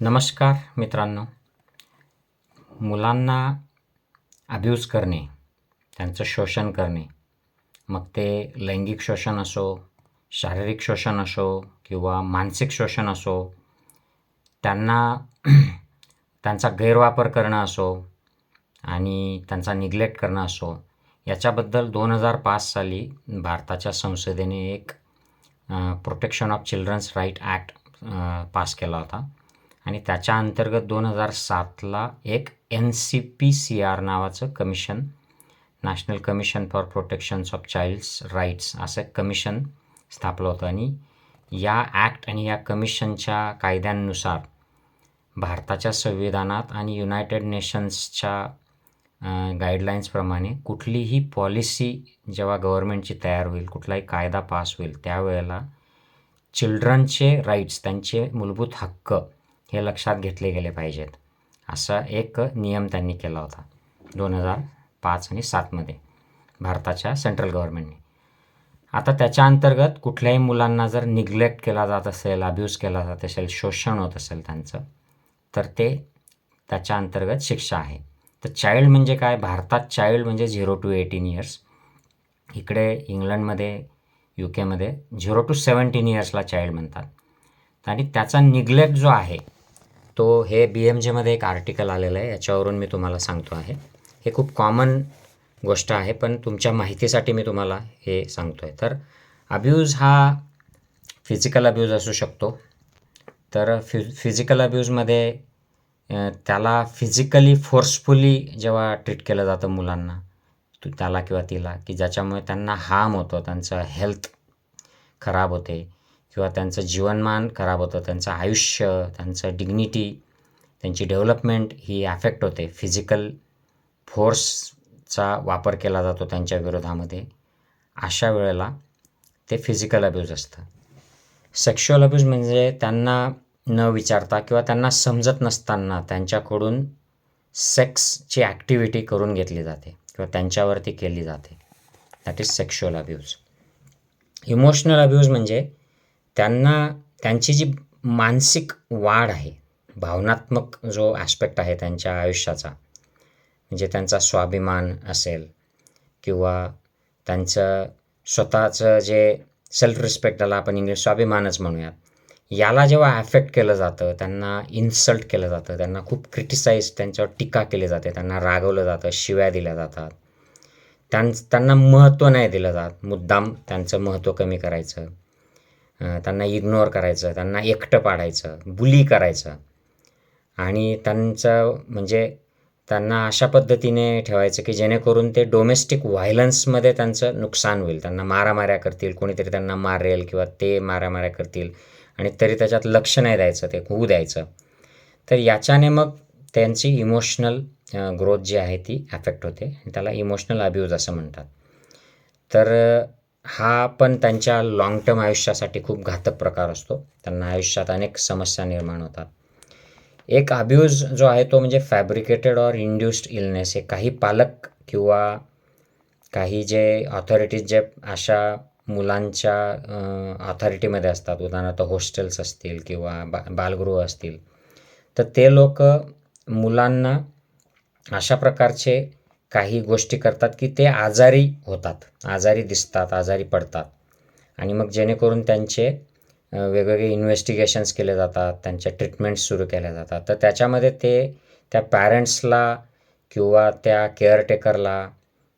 नमस्कार मित्रांनो. मुलांना अब्यूज करणे त्यांचं शोषण करणे मग ते लैंगिक शोषण असो शारीरिक शोषण असो किंवा मानसिक शोषण असो त्यांना त्यांचा गैरवापर करणं असो आणि त्यांचा निग्लेक्ट करणं असो याच्याबद्दल दोन हजार पाच साली भारताच्या संसदेने एक protection of children's right act pass केला होता. आणि त्याच्या अंतर्गत दोन हजार सातला एक N C P C R नावाचं commission national commission for protections of child's rights असं एक कमिशन स्थापलं होतं. आणि या ॲक्ट आणि या कमिशनच्या कायद्यांनुसार भारताच्या संविधानात आणि युनायटेड नेशन्सच्या गाईडलाईन्सप्रमाणे कुठलीही पॉलिसी जेव्हा गव्हर्मेंटची तयार होईल कुठलाही कायदा पास होईल त्यावेळेला चिल्ड्रनचे राईट्स त्यांचे मूलभूत हक्क हे लक्षात घेतले गेले पाहिजेत. असा एक नियम त्यांनी केला होता दोन हजार पाच आणि सातमध्ये भारताच्या सेंट्रल गव्हर्नमेंटने आता त्याच्या अंतर्गत कुठल्याही मुलांना जर निग्लेक्ट केला जात असेल अब्यूज केला जात असेल शोषण होत असेल त्यांचं तर ते त्याच्या अंतर्गत शिक्षा आहे. तर चाइल्ड म्हणजे काय? भारतात चाइल्ड म्हणजे झिरो टू एटीन इयर्स इकडे इंग्लंडमध्ये यू केमध्ये झिरो टू सेवन्टीन इयर्सला चाइल्ड म्हणतात. आणि त्याचा निग्लेक्ट जो आहे तो हे बी एम जेमध्ये एक आर्टिकल आलेलं आहे याच्यावरून मी तुम्हाला सांगतो आहे. हे खूप कॉमन गोष्ट आहे पण तुमच्या माहितीसाठी मी तुम्हाला हे सांगतो आहे तर अब्यूज हा फिजिकल अब्यूज असू शकतो. तर फि फिजिकल अब्यूजमध्ये त्याला फिजिकली फोर्सफुली जेव्हा ट्रीट केलं जातं मुलांना त्याला किंवा तिला की ज्याच्यामुळे त्यांना हार्म होतं त्यांचं हेल्थ खराब होते किंवा त्यांचं जीवनमान खराब होतं त्यांचं आयुष्य त्यांचं डिग्निटी त्यांची डेव्हलपमेंट ही ॲफेक्ट होते. फिजिकल फोर्सचा वापर केला जातो त्यांच्या विरोधामध्ये. अशा वेळेला ते फिजिकल अब्यूज असतं. सेक्शुअल अब्यूज म्हणजे त्यांना न विचारता किंवा त्यांना समजत नसताना त्यांच्याकडून सेक्सची ॲक्टिव्हिटी करून घेतली जाते किंवा त्यांच्यावरती केली जाते. That is sexual abuse emotional abuse म्हणजे त्यांना त्यांची जी मानसिक वाढ आहे भावनात्मक जो ॲस्पेक्ट आहे त्यांच्या आयुष्याचा म्हणजे त्यांचा स्वाभिमान असेल किंवा त्यांचं स्वतःचं जे सेल्फ रिस्पेक्ट त्याला आपण इंग्लिश स्वाभिमानच म्हणूयात याला जेव्हा ॲफेक्ट केलं जातं त्यांना इन्सल्ट केलं जातं त्यांना खूप क्रिटिसाइज त्यांच्यावर टीका केली जाते त्यांना रागवलं जातं शिव्या दिल्या जातात. त्यां त्यांना महत्त्व नाही दिलं जात मुद्दाम त्यांचं महत्त्व कमी करायचं. त्यांना इग्नोर करायचं त्यांना एकटं पाडायचं बुली करायचं. आणि त्यांचं म्हणजे त्यांना अशा पद्धतीने ठेवायचं की जेणेकरून ते डोमेस्टिक व्हायलन्समध्ये त्यांचं नुकसान होईल. त्यांना मारामाऱ्या करतील कोणीतरी त्यांना मारेल किंवा ते मारामाऱ्या करतील आणि तरी त्याच्यात लक्ष नाही द्यायचं ते होऊ द्यायचं. तर याच्याने मग त्यांची इमोशनल ग्रोथ जी आहे ती ॲफेक्ट होते आणि त्याला इमोशनल अब्यूज असं म्हणतात. तर हा पण त्यांच्या लाँग टर्म आयुष्यासाठी खूप घातक प्रकार असतो. त्यांना आयुष्यात अनेक समस्या निर्माण होतात. एक अब्यूज जो आहे तो म्हणजे फॅब्रिकेटेड ऑर इंड्युस्ड इलनेस हे काही पालक किंवा काही जे ऑथॉरिटीज जे अशा मुलांच्या ऑथॉरिटीमध्ये असतात. उदाहरणार्थ हॉस्टेल्स असतील किंवा बा बालगृह असतील. तर ते लोक मुलांना अशा प्रकारचे काही गोष्टी करतात की ते आजारी होतात आजारी दिसतात आजारी पडतात. आणि मग जेणेकरून त्यांचे वेगवेगळे इन्व्हेस्टिगेशन्स केले जातात त्यांच्या ट्रीटमेंट्स सुरू केल्या जातात. तर त्याच्यामध्ये ते त्या पॅरेंट्सला किंवा त्या केअरटेकरला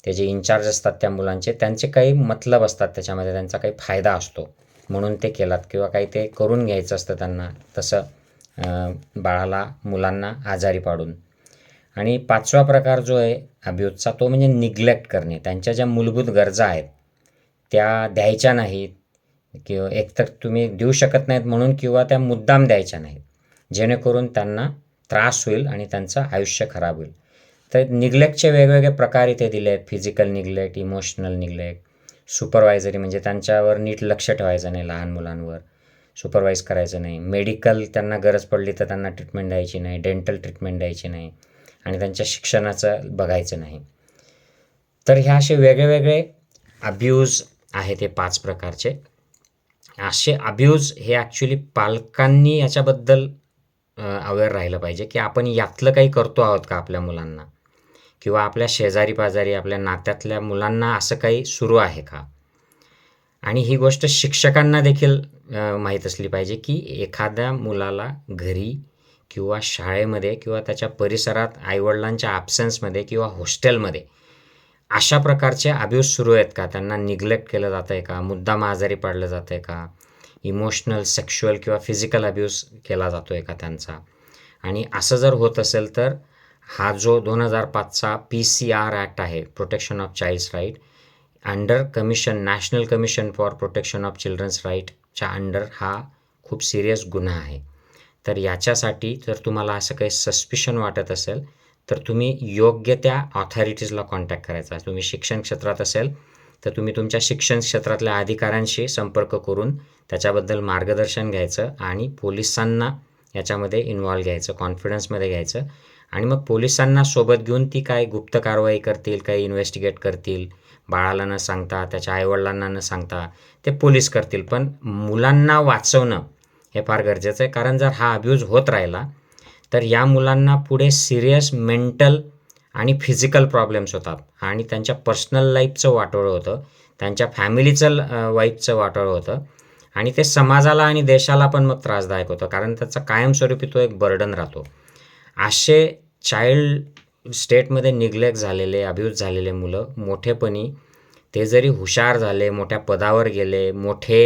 ते जे इन्चार्ज असतात त्या मुलांचे त्यांचे काही मतलब असतात त्याच्यामध्ये त्यांचा काही फायदा असतो. म्हणून ते केलात किंवा काही ते करून घ्यायचं असतं त्यांना तसं बाळाला मुलांना आजारी पाडून. आणि पाचवा प्रकार जो आहे अभियोजचा तो म्हणजे निग्लेक्ट करणे. त्यांच्या ज्या मूलभूत गरजा आहेत त्या द्यायच्या नाहीत. किंवा एकतर तुम्ही देऊ शकत नाहीत म्हणून किंवा त्या मुद्दाम द्यायच्या नाहीत. जेणेकरून त्यांना त्रास होईल आणि त्यांचं आयुष्य खराब होईल. तर निग्लेक्टचे वेगवेगळे प्रकार इथे दिले आहेत. Physical neglect emotional neglect supervisory म्हणजे त्यांच्यावर नीट लक्ष ठेवायचं नाही लहान मुलांवर. सुपरवाईज करायचं नाही. मेडिकल त्यांना गरज पडली तर त्यांना ट्रीटमेंट द्यायची नाही. डेंटल ट्रीटमेंट द्यायची नाही. आणि त्यांच्या शिक्षणाचं बघायचं नाही. तर ह्या असे वेगळे अब्यूज आहेत हे पाच प्रकारचे. असे अब्यूज हे ॲक्च्युली पालकांनी याच्याबद्दल अवेअर राहिलं पाहिजे की आपण यातलं काही करतो आहोत का आपल्या मुलांना? किंवा आपल्या शेजारी पाजारी आपल्या नात्यातल्या मुलांना असं काही सुरू आहे का? आणि ही गोष्ट शिक्षकांना देखील माहीत असली पाहिजे की एखाद्या मुलाला घरी किंवा शाळेमध्ये किंवा त्याच्या परिसरात आईवडिलांच्या ॲब्सेन्समध्ये किंवा हॉस्टेलमध्ये अशा प्रकारचे अब्यूज सुरू आहेत का? त्यांना निग्लेक्ट केलं जातं आहे का? मुद्दाम आजारी पाडलं जातं आहे का? इमोशनल सेक्शुअल किंवा फिजिकल अब्यूज केला जातो आहे का त्यांचा? आणि असं जर होत असेल तर हा जो दोन हजार पाचचा पी सी आर ॲक्ट आहे protection of child's right under commission national commission for protection of children's राईटच्या under हा खूप सिरियस गुन्हा आहे. तर याच्यासाठी जर तुम्हाला असं काही सस्पिशन वाटत असेल तर तुम्ही योग्य त्या ऑथॉरिटीजला कॉन्टॅक्ट करायचा. तुम्ही शिक्षण क्षेत्रात असेल तर तुम्ही तुमच्या शिक्षण क्षेत्रातल्या अधिकाऱ्यांशी संपर्क करून त्याच्याबद्दल मार्गदर्शन घ्यायचं आणि पोलिसांना याच्यामध्ये इन्व्हॉल्व घ्यायचं कॉन्फिडन्समध्ये घ्यायचं. आणि मग पोलिसांना सोबत घेऊन ती काय गुप्त कारवाई करतील काही इन्व्हेस्टिगेट करतील बाळाला न सांगता त्याच्या आईवडिलांना न सांगता ते पोलीस करतील. पण मुलांना वाचवणं हे फार गरजेचं आहे. कारण जर हा अब्यूज होत राहिला तर या मुलांना पुढे सिरियस मेंटल आणि फिजिकल प्रॉब्लेम्स होतात. आणि त्यांच्या पर्सनल लाईफचं वाटोळं होतं. त्यांच्या फॅमिलीचं वाईफचं वाटोळं होतं. आणि ते समाजाला आणि देशाला पण मग त्रासदायक होतं. कारण त्याचा कायमस्वरूपी तो एक बर्डन राहतो. असे चाइल्ड स्टेटमध्ये निग्लेक्ट झालेले अब्यूज झालेले मुलं मोठेपणी ते जरी हुशार झाले मोठ्या पदावर गेले मोठे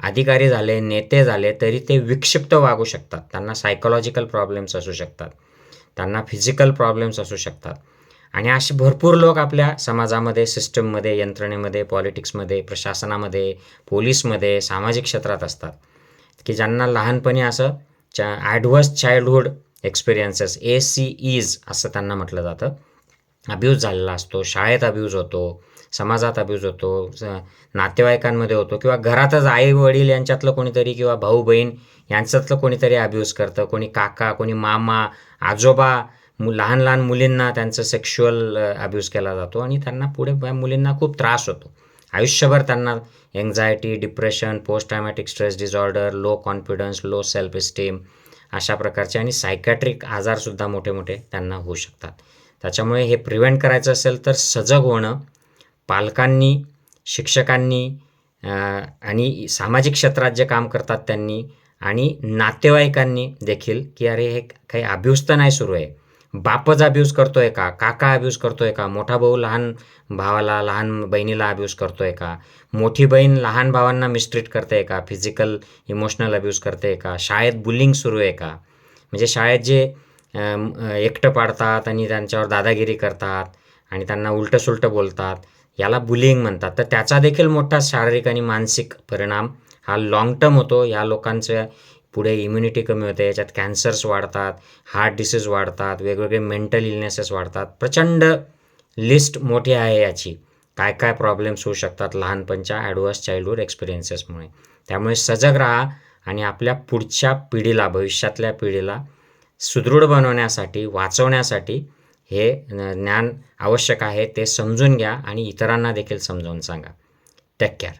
अधिकारी झाले नेते झाले तरी ते विक्षिप्त वागू शकतात. त्यांना सायकोलॉजिकल प्रॉब्लेम्स असू शकतात. त्यांना फिजिकल प्रॉब्लेम्स असू शकतात. आणि असे भरपूर लोक आपल्या समाजामध्ये सिस्टममध्ये यंत्रणेमध्ये पॉलिटिक्समध्ये प्रशासनामध्ये पोलीसमध्ये सामाजिक क्षेत्रात असतात. की ज्यांना लहानपणी असं चा adverse childhood experiences A C Es असं त्यांना म्हटलं जातं. अब्यूज झालेला असतो शाळेत अब्यूज होतो. समाजात अब्यूज होतो नातेवाईकांमध्ये होतो किंवा घरातच आई वडील यांच्यातलं कोणीतरी किंवा भाऊ बहीण यांच्यातलं कोणीतरी अब्यूज करतं. कोणी काका कोणी मामा आजोबा मु लहान लहान मुलींना त्यांचं सेक्शुअल अब्यूज केला जातो आणि त्यांना पुढे मुलींना खूप त्रास होतो. आयुष्यभर त्यांना anxiety depression post traumatic stress disorder low confidence low self esteem अशा प्रकारचे आणि सायकॅट्रिक आजारसुद्धा मोठे मोठे त्यांना होऊ शकतात. त्याच्यामुळे हे प्रिव्हेंट करायचं असेल तर सजग होणं पालकांनी शिक्षकांनी आणि सामाजिक क्षेत्रात जे काम करतात त्यांनी आणि नातेवाईकांनी देखील की अरे हे काही अब्यूज तर नाही सुरू आहे. बापच अब्यूज आहे का? काका अब्यूज आहे का? मोठा भाऊ लहान भावाला लहान बहिणीला अब्यूज आहे का? मोठी बहीण लहान भावांना मिस्ट्रीट करते आहे का? फिजिकल इमोशनल अब्यूज करते का? शाळेत बुलिंग सुरू आहे का? म्हणजे शाळेत जे एकटं पाडतात आणि त्यांच्यावर दादागिरी करतात आणि त्यांना उलटं सुलटं बोलतात याला बुलिंग म्हणतात. तर त्याचा देखील मोठा शारीरिक आणि मानसिक परिणाम हा लाँग टर्म होतो. या लोकांचं पुढे इम्युनिटी कमी होते. याच्यात कॅन्सर्स वाढतात हार्ट डिसीज वाढतात वेगवेगळे मेंटल इलनेसेस वाढतात. प्रचंड लिस्ट मोठी आहे याची. काय काय प्रॉब्लेम्स होऊ शकतात लहानपणच्या ॲडव्हर्स चाइल्डहूड एक्सपिरियन्सेसमुळे त्यामुळे सजग राहा आणि आपल्या पुढच्या पिढीला भविष्यातल्या पिढीला सुदृढ बनवण्यासाठी वाचवण्यासाठी हे न- ज्ञान आवश्यक आहे ते समजून घ्या आणि इतरांना देखील समजावून सांगा. Take care